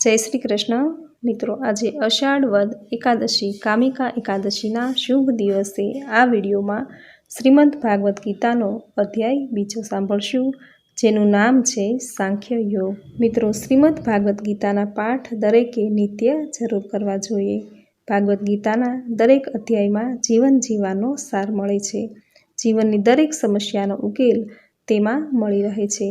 જય શ્રી કૃષ્ણ. મિત્રો, આજે અષાઢ વદ એકાદશી, કામિકા એકાદશીના શુભ દિવસે આ વિડીયોમાં શ્રીમદ ભાગવદ્ ગીતાનો અધ્યાય બીજો સાંભળશું, જેનું નામ છે સાંખ્ય યોગ. મિત્રો, શ્રીમદ ભાગવદ્ ગીતાના પાઠ દરેકે નિત્ય જરૂર કરવા જોઈએ. ભાગવદ્ ગીતાના દરેક અધ્યાયમાં જીવન જીવવાનો સાર મળે છે. જીવનની દરેક સમસ્યાનો ઉકેલ તેમાં મળી રહે છે.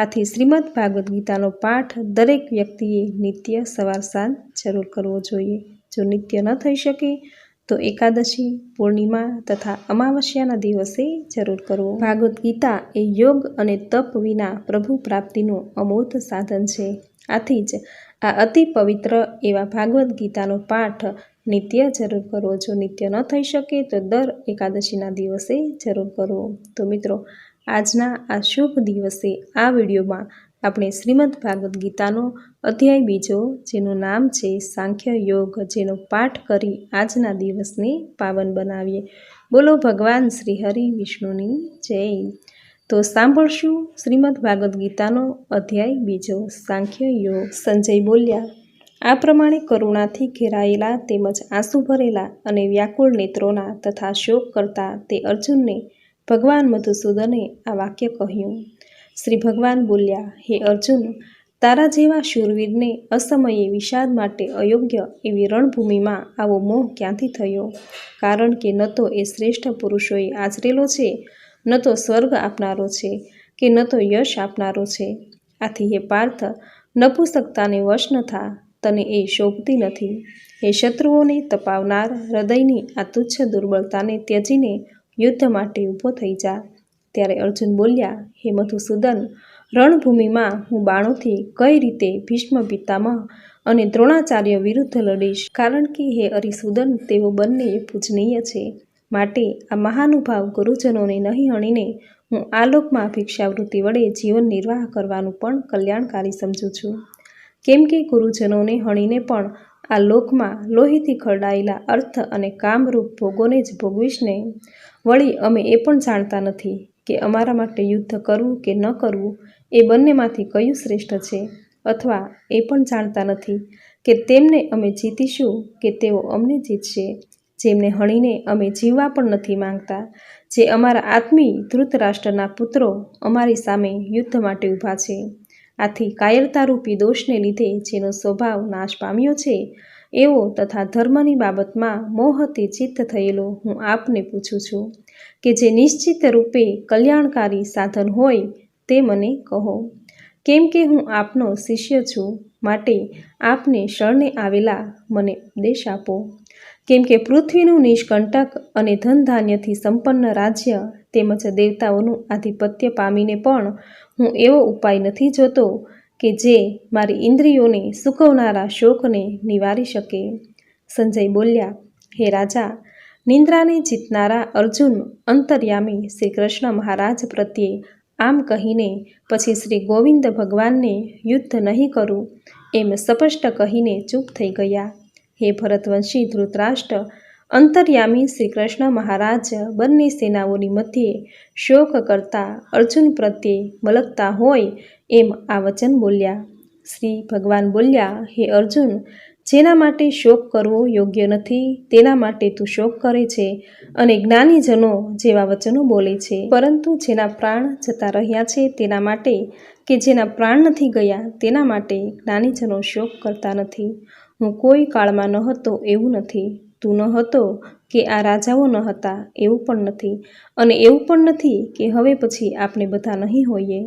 આથી શ્રીમદ ભાગવદ્ ગીતાનો પાઠ દરેક વ્યક્તિએ નિત્ય સવાર સાંજ જરૂર કરવો જોઈએ. જો નિત્ય ન થઈ શકે, તો એકાદશી, પૂર્ણિમા તથા અમાવસ્યાના દિવસે જરૂર કરવો. ભાગવદ્ ગીતા એ યોગ અને તપ વિના પ્રભુ પ્રાપ્તિનું અમૂર્ત સાધન છે. આથી જ આ અતિ પવિત્ર એવા ભાગવદ્ ગીતાનો પાઠ નિત્ય જરૂર કરવો. જો નિત્ય ન થઈ શકે, તો દર એકાદશીના દિવસે જરૂર કરવો. તો મિત્રો આજના આ શુભ દિવસે આ વિડીયોમાં આપણે શ્રીમદ ભાગવદ્ ગીતાનો અધ્યાય બીજો, જેનું નામ છે સાંખ્ય યોગ, જેનો પાઠ કરી આજના દિવસને પાવન બનાવીએ. બોલો ભગવાન શ્રી હરિ વિષ્ણુની જય. તો સાંભળશું શ્રીમદ ભાગવદ્ ગીતાનો અધ્યાય બીજો, સાંખ્ય યોગ. સંજય બોલ્યા, આ પ્રમાણે કરુણાથી ઘેરાયેલા તેમજ આંસુ ભરેલા અને વ્યાકુળ નેત્રોના તથા શોક કરતા તે અર્જુનને ભગવાન મધુસૂદને આ વાક્ય કહ્યું. શ્રી ભગવાન બોલ્યા, હે અર્જુન, તારા જેવા શૂરવીરને અસમયે વિષાદ માટે અયોગ્ય એવી રણભૂમિમાં આવો મોહ ક્યાંથી થયો? કારણ કે ન તો એ શ્રેષ્ઠ પુરુષોએ આચરેલો છે, ન તો સ્વર્ગ આપનારો છે, કે ન તો યશ આપનારો છે. આથી હે પાર્થ, નપુસકતાને વશ ન થા, તને એ શોભતી નથી. હે શત્રુઓને તપાવનાર હૃદયની આ તુચ્છ દુર્બળતાને ત્યજીને યુદ્ધ માટે ઊભો થઈ જા. ત્યારે અર્જુન બોલ્યા, હે મધુસૂદન, રણભૂમિમાં હું બાણોથી કઈ રીતે ભીષ્મ પિતામહ અને દ્રોણાચાર્ય વિરુદ્ધ લડીશ? કારણ કે હે અરિસૂદન, તેઓ બંને પૂજનીય છે. માટે આ મહાનુભાવ ગુરુજનોને નહીં હણીને હું આ લોકમાં ભિક્ષાવૃત્તિ વડે જીવન નિર્વાહ કરવાનું પણ કલ્યાણકારી સમજું છું. કેમ કે ગુરુજનોને હણીને પણ આ લોકમાં લોહીથી ખરડાયેલા અર્થ અને કામરૂપ ભોગોને જ ભોગવીશ ને. વળી અમે એ પણ જાણતા નથી કે અમારા માટે યુદ્ધ કરવું કે ન કરવું એ બંનેમાંથી કયું શ્રેષ્ઠ છે અથવા એ પણ જાણતા નથી કે તેમને અમે જીતીશું કે તેઓ અમને જીતશે. જેમને હણીને અમે જીવવા પણ નથી માંગતા, જે અમારા આત્મી ધૃતરાષ્ટ્રના પુત્રો અમારી સામે યુદ્ધ માટે ઊભા છે. આથી કાયરતારૂપી દોષને લીધે જેનો સ્વભાવ નાશ પામ્યો છે એવો તથા ધર્મની બાબતમાં મોહથી ચિત્ત થયેલો હું આપને પૂછું છું કે જે નિશ્ચિત રૂપે કલ્યાણકારી સાધન હોય તે મને કહો. કેમ કે હું આપનો શિષ્ય છું, માટે આપને શરણે આવેલા મને ઉપદેશ આપો. કેમ કે પૃથ્વીનું નિષ્કંટક અને ધનધાન્યથી સંપન્ન રાજ્ય તેમજ દેવતાઓનું આધિપત્ય પામીને પણ હું એવો ઉપાય નથી જોતો કે જે મારી ઇન્દ્રિયોને સુકવનારા શોકને નિવારી શકે. સંજય બોલ્યા, હે રાજા, નિંદ્રાને જીતનારા અર્જુન અંતર્યામી શ્રી કૃષ્ણ મહારાજ પ્રત્યે આમ કહીને પછી શ્રી ગોવિંદ ભગવાનને યુદ્ધ નહીં કરું એમ સ્પષ્ટ કહીને ચૂપ થઈ ગયા. હે ભરતવંશી ધૃતરાષ્ટ્ર, અંતર્યામી શ્રી કૃષ્ણ મહારાજ બંને સેનાઓની મધ્યે શોક કરતા અર્જુન પ્રત્યે મલકતા હોય એમ આ વચન બોલ્યા. શ્રી ભગવાન બોલ્યા, હે અર્જુન, જેના માટે શોક કરવો યોગ્ય નથી, તેના માટે તું શોક કરે છે અને જ્ઞાનીજનો જેવા વચનો બોલે છે. પરંતુ જેના પ્રાણ જતા રહ્યા છે તેના માટે કે જેના પ્રાણ નથી ગયા, તેના માટે જ્ઞાનીજનો શોક કરતા નથી. હું કોઈ કાળમાં ન હતો એવું નથી. તું ન હતો કે આ રાજાઓ ન હતા એવું પણ નથી. અને એવું પણ નથી કે હવે પછી આપણે બધા નહીં હોઈએ.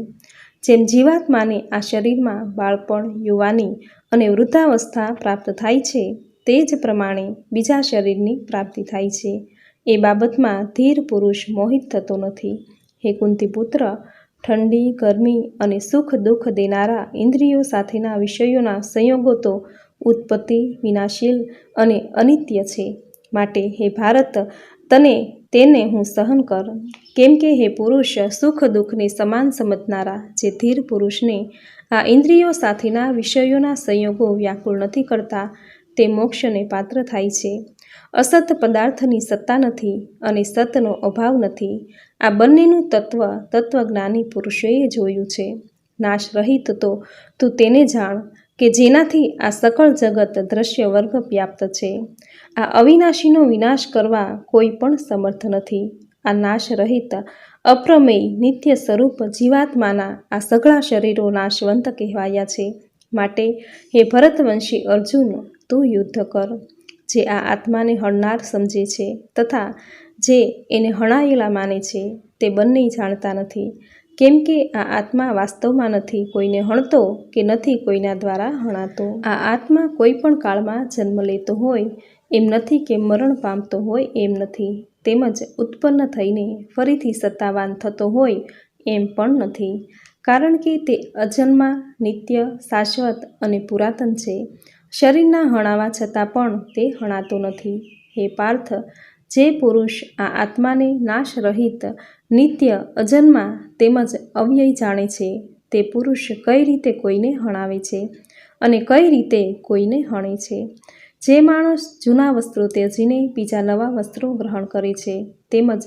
જેમ જીવાત્માને આ શરીરમાં બાળપણ, યુવાની અને વૃદ્ધાવસ્થા પ્રાપ્ત થાય છે, તે જ પ્રમાણે બીજા શરીરની પ્રાપ્તિ થાય છે. એ બાબતમાં ધીર પુરુષ મોહિત થતો નથી. હે કુંતીપુત્ર, ઠંડી, ગરમી અને સુખ દુઃખ દેનારા ઇન્દ્રિયો સાથેના વિષયોના સંયોગો તો ઉત્પત્તિ, વિનાશીલ અને અનિત્ય છે. માટે હે ભારત તને તેને હું સહન કર. કેમ કે હે પુરુષ, સુખ દુઃખને સમાન સમજનારા જે ધીર પુરુષને આ ઇન્દ્રિયો સાથેના વિષયોના સંયોગો વ્યાકુળ નથી કરતા, તે મોક્ષને પાત્ર થાય છે. અસત પદાર્થની સત્તા નથી અને સતનો અભાવ નથી. આ બંનેનું તત્વ તત્વજ્ઞાની પુરુષોએ જોયું છે. નાશ રહિત તો તું તેને જાણ કે જેનાથી આ સકળ જગત દ્રશ્ય વર્ગ વ્યાપ્ત છે. આ અવિનાશીનો વિનાશ કરવા કોઈ પણ સમર્થ નથી. આ નાશ રહિત, અપ્રમેય, નિત્ય સ્વરૂપ જીવાત્માના આ સઘળા શરીરો નાશવંત કહેવાયા છે. માટે, હે ભરતવંશી અર્જુન, તું યુદ્ધ કર, જે આ આત્માને હણનાર સમજે છે તથા જે એને હણાયેલા માને છે તે બંને જાણતા નથી. કેમ કે આ આત્મા વાસ્તવમાં નથી કોઈને હણતો કે નથી કોઈના દ્વારા હણાતો. આ આત્મા કોઈ પણ કાળમાં જન્મ લેતો હોય એમ નથી કે મરણ પામતો હોય એમ નથી. તેમજ ઉત્પન્ન થઈને ફરીથી સત્તાવાન થતો હોય એમ પણ નથી. કારણ કે તે અજન્મા, નિત્ય, શાશ્વત અને પુરાતન છે. શરીરના હણાવા છતાં પણ તે હણાતો નથી. હે પાર્થ, જે પુરુષ આ આત્માને નાશ રહિત નિત્ય, અજન્મા તેમજ અવ્યય જાણે છે, તે પુરુષ કઈ રીતે કોઈને હણાવે છે અને કઈ રીતે કોઈને હણે છે? જે માણસ જૂના વસ્ત્રો ત્યજીને બીજા નવા વસ્ત્રો ગ્રહણ કરે છે, તેમજ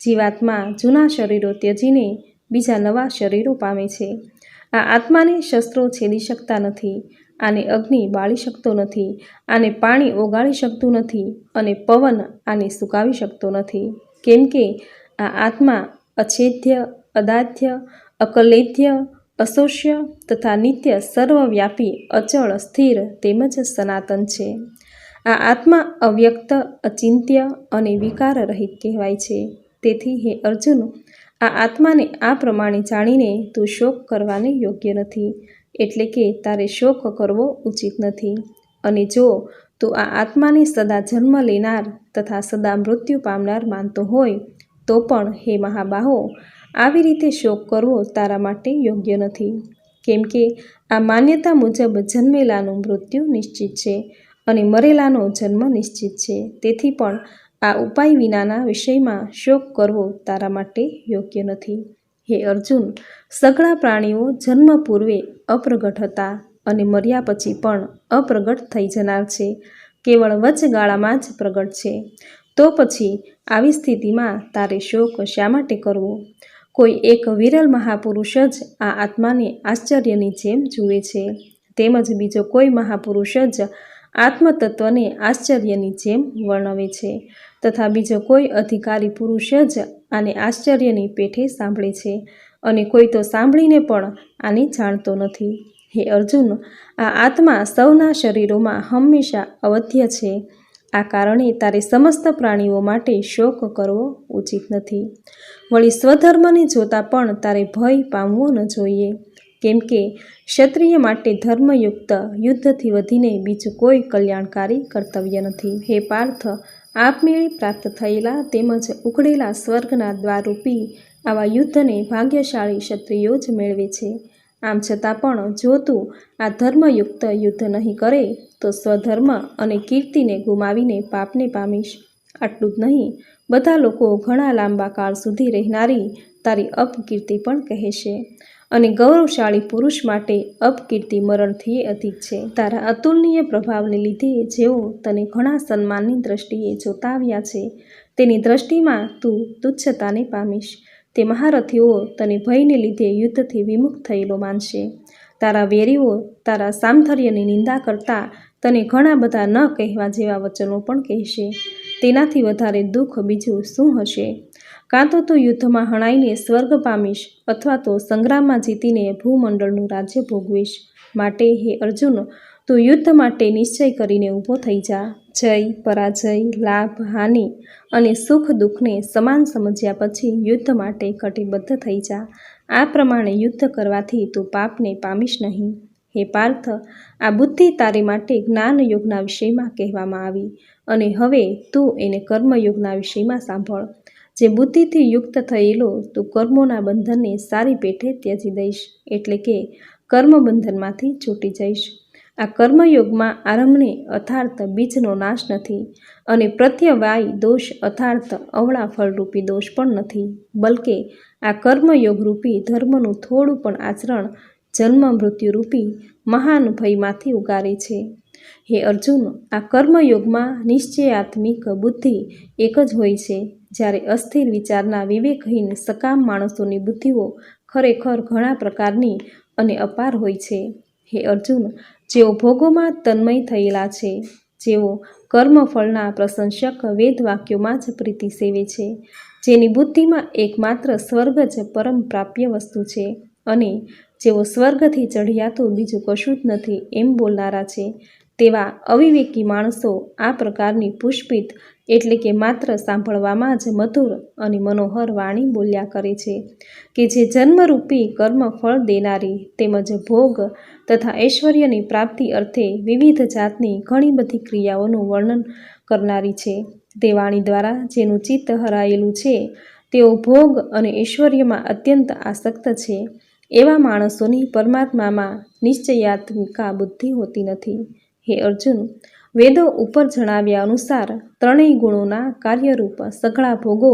જીવાત્મા જૂના શરીરો ત્યજીને બીજા નવા શરીરો પામે છે. આ આત્માને શસ્ત્રો છેદી શકતા નથી, આને અગ્નિ બાળી શકતો નથી, આને પાણી ઓગાળી શકતું નથી, અને પવન આને સુકાવી શકતો નથી. કેમ કે આ આત્મા અછેદ્ય, અદાધ્ય, અકલેદ્ય અશોષ્ય તથા નિત્ય સર્વવ્યાપી, અચળ, સ્થિર તેમજ સનાતન છે. આ આત્મા અવ્યક્ત, અચિંત્ય અને વિકાર રહિત કહેવાય છે. તેથી હે અર્જુન, આ આત્માને આ પ્રમાણે જાણીને તું શોક કરવાને યોગ્ય નથી, એટલે કે તારે શોક કરવો ઉચિત નથી. અને જો તું આ આત્માને સદા જન્મ લેનાર તથા સદા મૃત્યુ પામનાર માનતો હોય, તો પણ હે મહાબાહો આવી રીતે શોક કરવો તારા માટે યોગ્ય નથી. કેમ કે આ માન્યતા મુજબ જન્મેલાનું મૃત્યુ નિશ્ચિત છે અને મરેલાનો જન્મ નિશ્ચિત છે. તેથી પણ આ ઉપાય વિનાના વિષયમાં શોક કરવો તારા માટે યોગ્ય નથી. હે અર્જુન, સઘળા પ્રાણીઓ જન્મ પૂર્વે અપ્રગટ હતા અને મર્યા પછી પણ અપ્રગટ થઈ જનાર છે. કેવળ વચગાળામાં જ પ્રગટ છે. તો પછી આવી સ્થિતિમાં તારે શોક શા માટે કરવો? કોઈ એક વિરલ મહાપુરુષ જ આ આત્માને આશ્ચર્યની જેમ જુએ છે. તેમજ બીજો કોઈ મહાપુરુષ જ આત્મતત્વને આશ્ચર્યની જેમ વર્ણવે છે તથા બીજો કોઈ અધિકારી પુરુષ જ આને આશ્ચર્યની પેઠે સાંભળે છે અને કોઈ તો સાંભળીને પણ આને જાણતો નથી. હે અર્જુન, આ આત્મા સૌના શરીરોમાં હંમેશા અવધ્ય છે. આ કારણે તારે સમસ્ત પ્રાણીઓ માટે શોક કરવો ઉચિત નથી. વળી સ્વધર્મને જોતા પણ તારે ભય પામવો ન જોઈએ. કેમ કે ક્ષત્રિય માટે ધર્મયુક્ત યુદ્ધથી વધીને બીજું કોઈ કલ્યાણકારી કર્તવ્ય નથી. હે પાર્થ, આપમેળે પ્રાપ્ત થયેલા તેમજ ઉકળેલા સ્વર્ગના દ્વારરૂપી આવા યુદ્ધને ભાગ્યશાળી ક્ષત્રિયો જ મેળવે છે. આમ છતાં પણ જો તું આ ધર્મયુક્ત યુદ્ધ નહીં કરે, તો સ્વધર્મ અને કીર્તિને ગુમાવીને પાપને પામીશ. આટલું જ નહીં, બધા લોકો ઘણા લાંબા કાળ સુધી રહેનારી તારી અપકીર્તિ પણ કહેશે. અને ગૌરવશાળી પુરુષ માટે અપકીર્તિ મરણથી અધિક છે. તારા અતુલનીય પ્રભાવને લીધે જેઓ તને ઘણા સન્માનની દ્રષ્ટિએ જોતા આવ્યા છે, તેની દ્રષ્ટિમાં તું તુચ્છતાને પામીશ. તે મહારથીઓ તને ભયને લીધે યુદ્ધથી વિમુખ થયેલો માનશે. તારા વેરીઓ, તારા સામથર્યની નિંદા કરતા તને ઘણા બધા ન કહેવા જેવા વચનો પણ કહેશે. તેનાથી વધારે દુઃખ બીજું શું હશે? કાં તો તું યુદ્ધમાં હણાઈને સ્વર્ગ પામીશ અથવા તો સંગ્રામમાં જીતીને ભૂમંડળનું રાજ્ય ભોગવીશ. માટે હે અર્જુન તું યુદ્ધ માટે નિશ્ચય કરીને ઊભો થઈ જા. જય, પરાજય, લાભ, હાનિ અને સુખ, દુઃખને સમાન સમજ્યા પછી યુદ્ધ માટે કટિબદ્ધ થઈ જા. આ પ્રમાણે યુદ્ધ કરવાથી તું પાપને પામીશ નહીં. હે પાર્થ, આ બુદ્ધિ તારી માટે જ્ઞાનયોગના વિષયમાં કહેવામાં આવી અને હવે તું એને કર્મયોગના વિષયમાં સાંભળ. જે બુદ્ધિથી યુક્ત થયેલો તું કર્મોના બંધનને સારી પેઠે ત્યજી દઈશ એટલે કે કર્મબંધનમાંથી છૂટી જઈશ. આ કર્મયોગમાં આરંભને અથાર્થ બીજનો નાશ નથી અને પ્રત્યવાય દોષ અથાર્થ અવળા ફળરૂપી દોષ પણ નથી. બલકે આ કર્મયોગરૂપી ધર્મનું થોડું પણ આચરણ જન્મ મૃત્યુરૂપી મહાન ભયમાંથી ઉગારે છે. હે અર્જુન, આ કર્મયોગમાં નિશ્ચયાત્મિક બુદ્ધિ એક જ હોય છે. જ્યારે અસ્થિર વિચારના વિવેકહીન સકામ માણસોની બુદ્ધિઓ ખરેખર ઘણા પ્રકારની અને અપાર હોય છે. હે અર્જુન જેઓ ભોગોમાં તન્મય થયેલા છે, જેઓ કર્મફળના પ્રશંસક વેદ વાક્યોમાં જ પ્રીતિ સેવે છે, જેની બુદ્ધિમાં એકમાત્ર સ્વર્ગ જ પરમ પ્રાપ્ય વસ્તુ છે અને જેઓ સ્વર્ગથી ચઢિયાતું બીજું કશું જ નથી એમ બોલનારા છે, તેવા અવિવેકી માણસો આ પ્રકારની પુષ્પિત એટલે કે માત્ર સાંભળવામાં જ મધુર અને મનોહર વાણી બોલ્યા કરે છે, કે જે જન્મરૂપી કર્મ ફળ દેનારી તેમજ ભોગ તથા ઐશ્વર્યની પ્રાપ્તિ અર્થે વિવિધ જાતની ઘણી બધી ક્રિયાઓનું વર્ણન કરનારી છે. તે વાણી દ્વારા જેનું ચિત્ત હરાયેલું છે, તેઓ ભોગ અને ઐશ્વર્યમાં અત્યંત આસક્ત છે. એવા માણસોની પરમાત્મામાં નિશ્ચયાત્મિકા બુદ્ધિ હોતી નથી. હે અર્જુન વેદો ઉપર જણાવ્યા અનુસાર ત્રણેય ગુણોના કાર્યરૂપ સઘળા ભોગો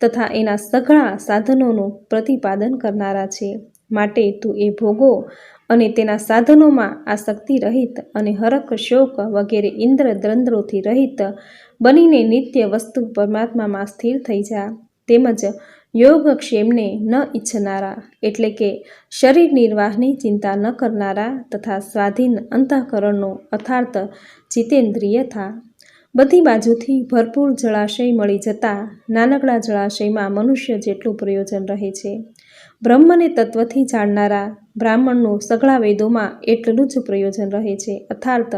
તથા એના સઘળા સાધનોનું પ્રતિપાદન કરનારા છે. માટે તું એ ભોગો અને તેના સાધનોમાં આસક્તિ રહિત અને હરક શોક વગેરે ઇન્દ્ર દ્રંદ્રોથી રહિત બનીને નિત્ય વસ્તુ પરમાત્મામાં સ્થિર થઈ જા. તેમજ યોગક્ષેમને ન ઈચ્છનારા એટલે કે શરીર નિર્વાહની ચિંતા ન કરનારા તથા સ્વાધીન અંતઃકરણનો અર્થાર્થ જીતેન્દ્રિય થા. બધી બાજુથી ભરપૂર જળાશય મળી જતાં નાનકડા જળાશયમાં મનુષ્ય જેટલું પ્રયોજન રહે છે. બ્રહ્મને તત્વથી જાણનારા બ્રાહ્મણનું સઘળા વેદોમાં એટલું જ પ્રયોજન રહે છે. અર્થાર્થ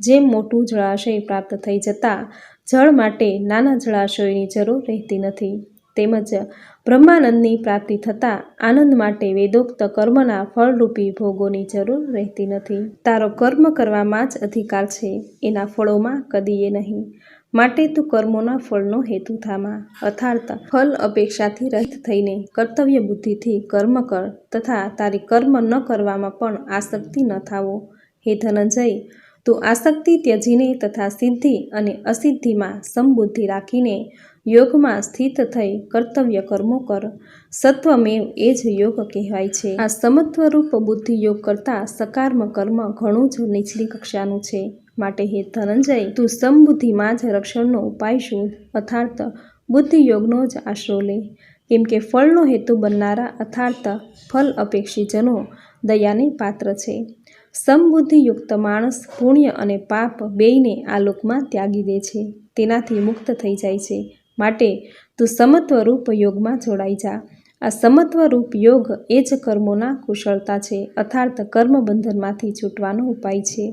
જેમ મોટું જળાશય પ્રાપ્ત થઈ જતાં, જળ માટે નાના જળાશયોની જરૂર રહેતી નથી. તેમજ બ્રહ્માનંદની પ્રાપ્તિ થતાં આનંદ માટે વેદોક્ત કર્મના ફળરૂપી ભોગોની જરૂર રહેતી નથી. તારો કર્મ કરવામાં જ અધિકાર છે. એના ફળોમાં કદીએ નહીં. માટે તું કર્મોના ફળનો હેતુ થામા. અર્થાર્થ ફલ અપેક્ષાથી રહિત થઈને કર્તવ્ય બુદ્ધિથી કર્મ કર તથા તારી કર્મ ન કરવામાં પણ આસક્તિ ન થાવો. હે ધનંજય, તું આસક્તિ ત્યજીને તથા સિદ્ધિ અને અસિદ્ધિમાં સમબુદ્ધિ રાખીને યોગમાં સ્થિત થઈ કર્તવ્ય કર્મો કર. સત્વમેવ એ જ યોગ કહેવાય છે. આ સમત્વરૂપ બુદ્ધિ યોગ કરતાં સકાર્મ કર્મ ઘણું જ નીચલી કક્ષાનું છે. માટે હે ધનંજય, તું સમબુદ્ધિમાં જ રક્ષણનો ઉપાય શોધ. અર્થાર્થ બુદ્ધિયોગનો જ આશરો લે. કેમ કે ફળનો હેતુ બનનારા અર્થાર્થ ફલ અપેક્ષીજનો દયાને પાત્ર છે. સમબુદ્ધિયુક્ત માણસ પુણ્ય અને પાપ બેયને આ લોકમાં ત્યાગી દે છે. તેનાથી મુક્ત થઈ જાય છે. માટે તું સમત્વરૂપ યોગમાં જોડાઈ જા. આ સમત્વરૂપ યોગ એ જ કર્મોના કુશળતા છે અર્થાર્થ કર્મબંધનમાંથી છૂટવાનો ઉપાય છે.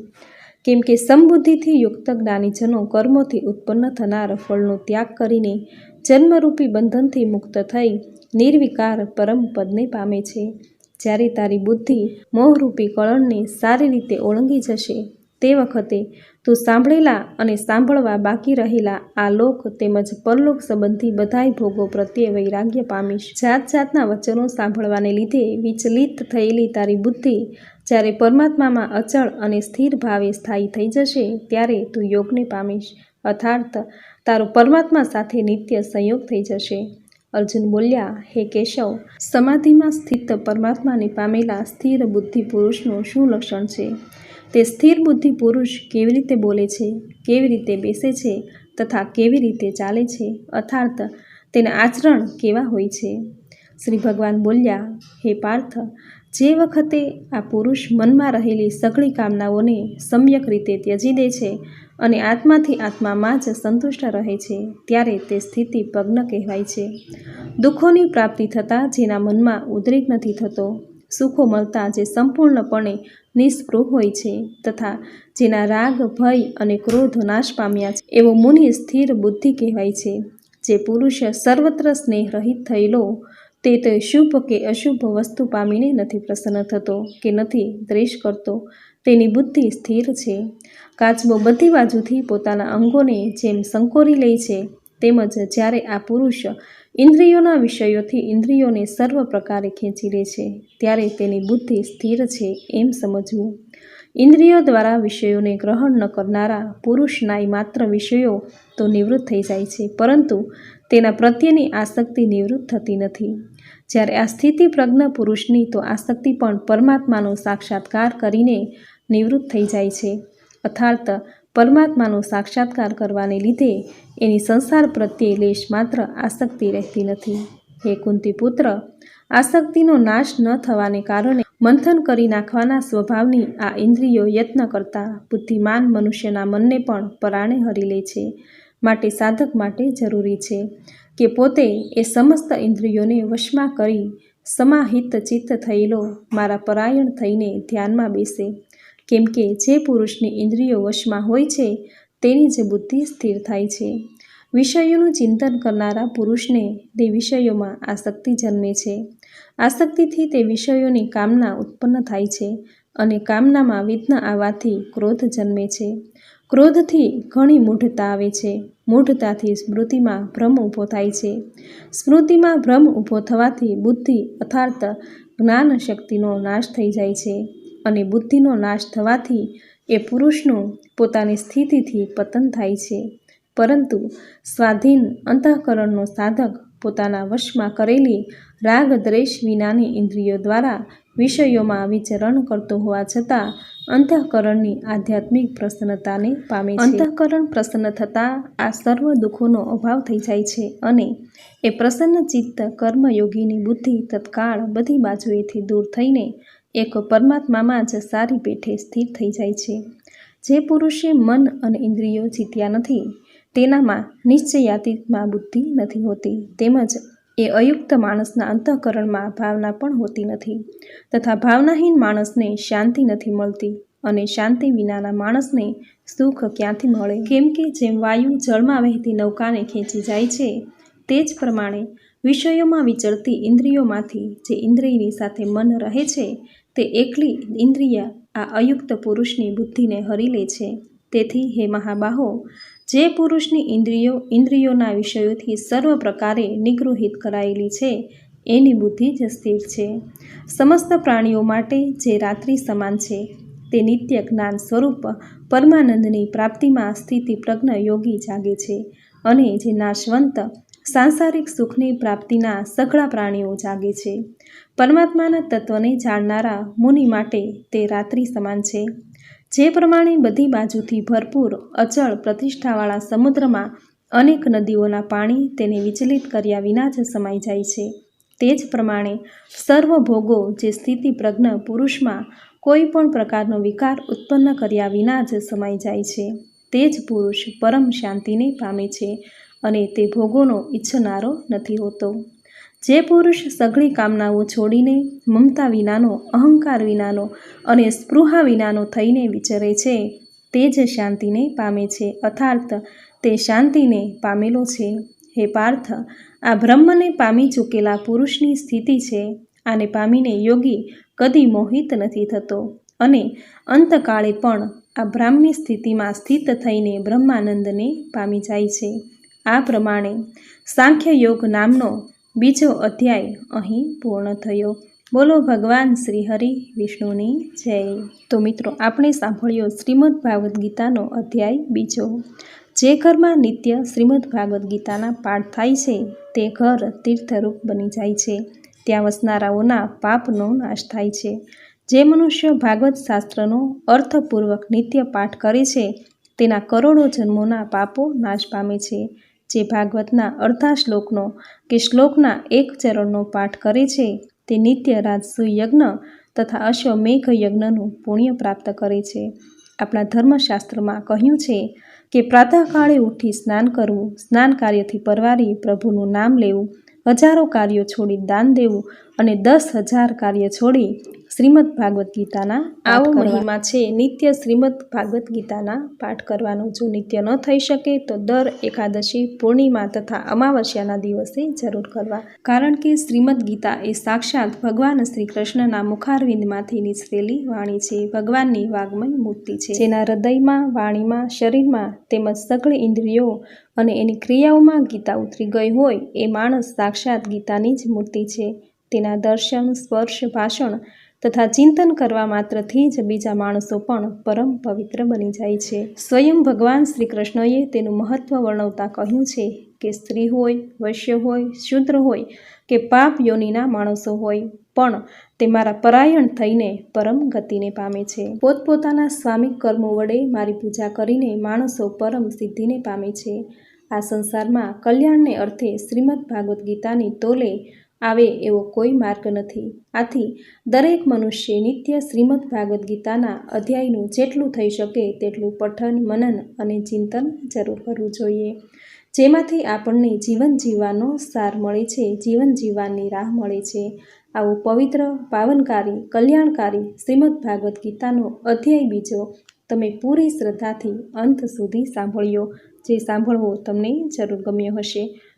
કેમ કે સમબુદ્ધિથી યુક્ત જ્ઞાનીજનો કર્મોથી ઉત્પન્ન થનાર ફળનો ત્યાગ કરીને જન્મરૂપી બંધનથી મુક્ત થઈ નિર્વિકાર પરમ પદને પામે છે. જ્યારે તારી બુદ્ધિ મોહરૂપી કળણને સારી રીતે ઓળંગી જશે તે વખતે તું સાંભળેલા અને સાંભળવા બાકી રહેલા આ લોક તેમજ પરલોક સંબંધી બધાય ભોગો પ્રત્યે વૈરાગ્ય પામીશ. જાત જાતના વચનો સાંભળવાને લીધે વિચલિત થયેલી તારી બુદ્ધિ જ્યારે પરમાત્મામાં અચળ અને સ્થિર ભાવે સ્થાયી થઈ જશે ત્યારે તું યોગને પામીશ. અર્થાર્થ તારો પરમાત્મા સાથે નિત્ય સંયોગ થઈ જશે. અર્જુન બોલ્યા, હે કેશવ, સમાધિમાં સ્થિત પરમાત્માને પામેલા સ્થિર બુદ્ધિ પુરુષનું શું લક્ષણ છે? તે સ્થિર બુદ્ધિ પુરુષ કેવી રીતે બોલે છે, કેવી રીતે બેસે છે તથા કેવી રીતે ચાલે છે અર્થાર્થ તેના આચરણ કેવા હોય છે? શ્રી ભગવાન બોલ્યા, હે પાર્થ, જે વખતે આ પુરુષ મનમાં રહેલી સઘળી કામનાઓને સમ્યક રીતે ત્યજી દે છે અને આત્માથી આત્મામાં જ સંતુષ્ટ રહે છે, ત્યારે તે સ્થિતિ પગ્ન કહેવાય છે. દુઃખોની પ્રાપ્તિ થતાં જેના મનમાં ઉદ્રેક નથી થતો, સુખો મળતા જે સંપૂર્ણપણે નિસ્પૃહ હોય છે તથા જેના રાગ, ભય અને ક્રોધ નાશ પામ્યા છે. એવો મુનિ સ્થિર બુદ્ધિ કહેવાય છે. જે પુરુષ સર્વત્ર સ્નેહરહિત થયેલો, તે તો શુભ કે અશુભ વસ્તુ પામીને નથી પ્રસન્ન થતો કે નથી દ્વેષ કરતો, તેની બુદ્ધિ સ્થિર છે. કાચબો બધી બાજુથી પોતાના અંગોને જેમ સંકોરી લે છે તેમજ જ્યારે આ પુરુષ ઇન્દ્રિયોના વિષયોથી ઇન્દ્રિયોને સર્વ પ્રકારે ખેંચી લે છે, ત્યારે તેની બુદ્ધિ સ્થિર છે એમ સમજવું. ઇન્દ્રિયો દ્વારા વિષયોને ગ્રહણ ન કરનારા પુરુષનાય માત્ર વિષયો તો નિવૃત્ત થઈ જાય છે, પરંતુ તેના પ્રત્યેની આસક્તિ નિવૃત્ત થતી નથી. જ્યારે આ સ્થિતિ પ્રજ્ઞ પુરુષની, તો આસક્તિ પણ પરમાત્માનો સાક્ષાત્કાર કરીને નિવૃત્ત થઈ જાય છે. અર્થાત પરમાત્માનો સાક્ષાત્કાર કરવાને લીધે એની સંસાર પ્રત્યે લેશ માત્ર આસક્તિ રહેતી નથી. હે કુંતી પુત્ર, આસક્તિનો નાશ ન થવાને કારણે મંથન કરી નાખવાના સ્વભાવની આ ઇન્દ્રિયો યત્ન કરતા બુદ્ધિમાન મનુષ્યના મનને પણ પરાણે હરી લે છે, માટે સાધક માટે જરૂરી છે કે પોતે એ સમસ્ત ઇન્દ્રિયોને વશમાં કરી સમાહિત ચિત્ત થયેલો મારા પરાયણ થઈને ધ્યાનમાં બેસે. કેમ કે જે પુરુષની ઇન્દ્રિયો વશમાં હોય છે, તેની જ બુદ્ધિ સ્થિર થાય છે. વિષયોનું ચિંતન કરનારા પુરુષને તે વિષયોમાં આસક્તિ જન્મે છે. આસક્તિથી તે વિષયોની કામના ઉત્પન્ન થાય છે અને કામનામાં વિઘ્ન આવવાથી ક્રોધ જન્મે છે. ક્રોધથી ઘણી મૂઢતા આવે છે. મૂઢતાથી સ્મૃતિમાં ભ્રમ ઊભો થાય છે. સ્મૃતિમાં ભ્રમ ઊભો થવાથી બુદ્ધિ અર્થાત જ્ઞાન શક્તિનો નાશ થઈ જાય છે. અને બુદ્ધિનો નાશ થવાથી એ પુરુષનું પોતાની સ્થિતિથી પતન થાય છે. પરંતુ સ્વાધીન અંતઃકરણનો સાધક પોતાના વશમાં કરેલી રાગ દ્વેષ વિનાની ઇન્દ્રિયો દ્વારા વિષયોમાં વિચરણ કરતો હોવા છતાં અંતઃકરણની આધ્યાત્મિક પ્રસન્નતાને પામે છે. અંતઃકરણ પ્રસન્ન થતાં આ સર્વ દુઃખોનો અભાવ થઈ જાય છે અને એ પ્રસન્ન ચિત્ત કર્મયોગીની બુદ્ધિ તત્કાળ બધી બાજુએથી દૂર થઈને એક પરમાત્મામાં જ સારી પેઠે સ્થિર થઈ જાય છે. જે પુરુષે મન અને ઇન્દ્રિયો જીત્યા નથી, તેનામાં નિશ્ચયાતીતમાં બુદ્ધિ નથી હોતી, તેમજ એ અયુક્ત માણસના અંતઃકરણમાં ભાવના પણ હોતી નથી, તથા ભાવનાહીન માણસને શાંતિ નથી મળતી અને શાંતિ વિનાના માણસને સુખ ક્યાંથી મળે? કેમ કે જેમ વાયુ જળમાં વહેતી નૌકાને ખેંચી જાય છે, તે જ પ્રમાણે વિષયોમાં વિચરતી ઇન્દ્રિયોમાંથી જે ઇન્દ્રિયની સાથે મન રહે છે, તે એકલી ઇન્દ્રિય આ અયુક્ત પુરુષની બુદ્ધિને હરી લે છે. તેથી હે મહાબાહો, જે પુરુષની ઇન્દ્રિયો ઇન્દ્રિયોના વિષયોથી સર્વ પ્રકારે નિગૃહિત કરાયેલી છે, એની બુદ્ધિ જ સ્થિર છે. સમસ્ત પ્રાણીઓ માટે જે રાત્રિ સમાન છે, તે નિત્ય જ્ઞાન સ્વરૂપ પરમાનંદની પ્રાપ્તિમાં સ્થિતિ પ્રજ્ઞ યોગી જાગે છે અને જે નાશવંત સાંસારિક સુખની પ્રાપ્તિના સઘળા પ્રાણીઓ જાગે છે. પરમાત્માના તત્વને જાણનારા મુનિ માટે તે રાત્રિ સમાન છે. જે પ્રમાણે બધી બાજુથી ભરપૂર અચળ પ્રતિષ્ઠાવાળા સમુદ્રમાં અનેક નદીઓના પાણી તેને વિચલિત કર્યા વિના જ સમાઈ જાય છે. તે જ પ્રમાણે સર્વ ભોગો જે સ્થિતિ પ્રજ્ઞ પુરુષમાં કોઈ પણ પ્રકારનો વિકાર ઉત્પન્ન કર્યા વિના જ સમાઈ જાય છે. તે જ પુરુષ પરમ શાંતિને પામે છે. અને તે ભોગોનો ઈચ્છનારો નથી હોતો. જે પુરુષ સઘળી કામનાઓ છોડીને, મમતા વિનાનો, અહંકાર વિનાનો અને સ્પૃહા વિનાનો થઈને વિચરે છે, તે જ શાંતિને પામે છે. અર્થાર્થ તે શાંતિને પામેલો છે. હે પાર્થ, આ બ્રહ્મને પામી ચૂકેલા પુરુષની સ્થિતિ છે, આને પામીને યોગી કદી મોહિત નથી થતો. અને અંતકાળે પણ આ બ્રાહ્મી સ્થિતિમાં સ્થિત થઈને બ્રહ્માનંદને પામી જાય છે. આ પ્રમાણે સાંખ્ય યોગ નામનો બીજો અધ્યાય અહીં પૂર્ણ થયો. બોલો ભગવાન શ્રી હરિ વિષ્ણુની જય. તો મિત્રો, આપણે સાંભળ્યો શ્રીમદ ભાગવદ્ ગીતાનો અધ્યાય બીજો. જે ઘરમાં નિત્ય શ્રીમદ ભાગવદ્ ગીતાના પાઠ થાય છે, તે ઘર તીર્થરૂપ બની જાય છે. ત્યાં વસનારાઓના પાપનો નાશ થાય છે. જે મનુષ્ય ભાગવત શાસ્ત્રનો અર્થપૂર્વક નિત્ય પાઠ કરે છે, તેના કરોડો જન્મોના પાપો નાશ પામે છે. જે ભાગવતના અડધા શ્લોકનો કે શ્લોકના એક ચરણનો પાઠ કરે છે, તે નિત્ય રાજસુ યજ્ઞ તથા અશ્વમેઘ યજ્ઞનું પુણ્ય પ્રાપ્ત કરે છે. આપણા ધર્મશાસ્ત્રમાં કહ્યું છે કે પ્રાતઃકાળે ઉઠી સ્નાન કરવું, સ્નાન કાર્યથી પરવારી પ્રભુનું નામ લેવું, હજારો કાર્યો છોડી દાન દેવું અને દસ હજાર કાર્ય છોડી શ્રીમદ ભાગવદ્ ગીતાના આવો મહિમા છે. નિત્ય શ્રીમદ ભાગવદ્ ગીતાના પાઠ કરવાનો. જો નિત્ય ન થઈ શકે તો દર એકાદશી પૂર્ણિમા તથા અમાવસ્યાના દિવસે જરૂર કરવા. કારણ કે શ્રીમદ ગીતા એ સાક્ષાત ભગવાન શ્રી કૃષ્ણના મુખારવિંદમાંથી નિસરેલી વાણી છે. ભગવાનની વાગ્મય મૂર્તિ છે. જેના હૃદયમાં વાણીમાં શરીરમાં તેમજ સગળ ઇન્દ્રિયો અને એની ક્રિયાઓમાં ગીતા ઉતરી ગઈ હોય એ માણસ સાક્ષાત ગીતાની જ મૂર્તિ છે. તેના દર્શન સ્પર્શ ભાષણ તથા ચિંતન કરવા માત્રથી જ બીજા માણસો પણ પરમ પવિત્ર બની જાય છે. સ્વયં ભગવાન શ્રી કૃષ્ણએ તેનું મહત્ત્વ વર્ણવતા કહ્યું છે કે સ્ત્રી હોય, વૈશ્ય હોય, શુદ્ર હોય કે પાપ યોનિના માણસો હોય, પણ તે મારા પરાયણ થઈને પરમ ગતિને પામે છે. પોતપોતાના સ્વામિક કર્મો વડે મારી પૂજા કરીને માણસો પરમ સિદ્ધિને પામે છે. આ સંસારમાં કલ્યાણને અર્થે શ્રીમદ ભાગવદ્ ગીતાની તોલે આવે એવો કોઈ માર્ગ નથી. આથી દરેક મનુષ્ય નિત્ય શ્રીમદ ભાગવદ્ ગીતાના અધ્યાયનું જેટલું થઈ શકે તેટલું પઠન, મનન અને ચિંતન જરૂર કરવું જોઈએ. જેમાંથી આપણને જીવન જીવવાનો સાર મળે છે, જીવન જીવવાની રાહ મળે છે. આવું પવિત્ર, પાવનકારી, કલ્યાણકારી શ્રીમદ ભાગવદ્ ગીતાનો અધ્યાય બીજો તમે પૂરી શ્રદ્ધાથી અંત સુધી સાંભળ્યો. જે સાંભળવો તમને જરૂર ગમ્યો હશે.